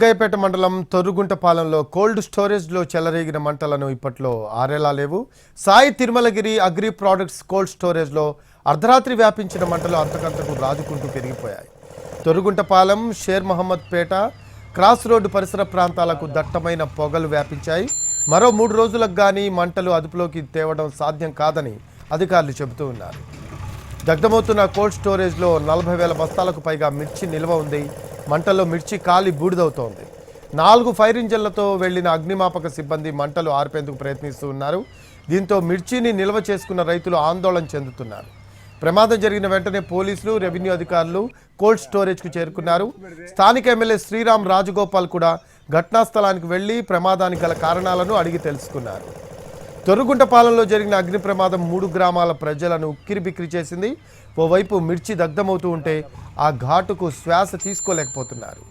జగ్గయ్యపేట మండలం తొర్రుగుంటపాలెంలో కోల్డ్ స్టోరేజ్లో చెలరేగిన మంటలను ఇప్పట్లో ఆరేలా లేవు. Sai Tirumalagiri agri products cold స్టోరేజ్లో అర్ధరాత్రి వ్యాపించిన మంటలు అంతకంతకు రాజుకుంటూ పెరిగిపోయాయి. తొరుగుంటపాలెం షేర్ మహమ్మద్ పేట క్రాస్ రోడ్డు పరిసర ప్రాంతాలకు దట్టమైన పొగలు వ్యాపించాయి. మరో మూడు రోజులకు కానీ మంటలు అదుపులోకి తేవడం సాధ్యం కాదని అధికారులు చెబుతూ ఉన్నారు. దగ్ధమవుతున్న కోల్డ్ స్టోరేజ్లో నలభై వేల బస్తాలకు పైగా మిర్చి నిల్వ ఉంది. మంటల్లో మిర్చి కాలి బూడిదవుతోంది. నాలుగు ఫైర్ ఇంజన్లతో వెళ్ళిన అగ్నిమాపక సిబ్బంది మంటలు ఆర్పేందుకు ప్రయత్నిస్తూ ఉన్నారు. దీంతో మిర్చిని నిల్వ చేసుకున్న రైతులు ఆందోళన చెందుతున్నారు. ప్రమాదం జరిగిన వెంటనే పోలీసులు రెవెన్యూ అధికారులు కోల్డ్ స్టోరేజ్కు చేరుకున్నారు. స్థానిక ఎమ్మెల్యే శ్రీరామ్ రాజగోపాల్ కూడా ఘటనా స్థలానికి వెళ్ళి ప్రమాదానికి గల కారణాలను అడిగి తెలుసుకున్నారు. తొర్రుగుంటపాలెంలో జరిగిన అగ్ని ప్రమాదం మూడు గ్రామాల ప్రజలను ఉక్కిరిబిక్కిరి చేసింది. ఓవైపు మిర్చి దగ్ధమవుతూ ఉంటే ఆ ఘాటుకు శ్వాస తీసుకోలేకపోతున్నారు.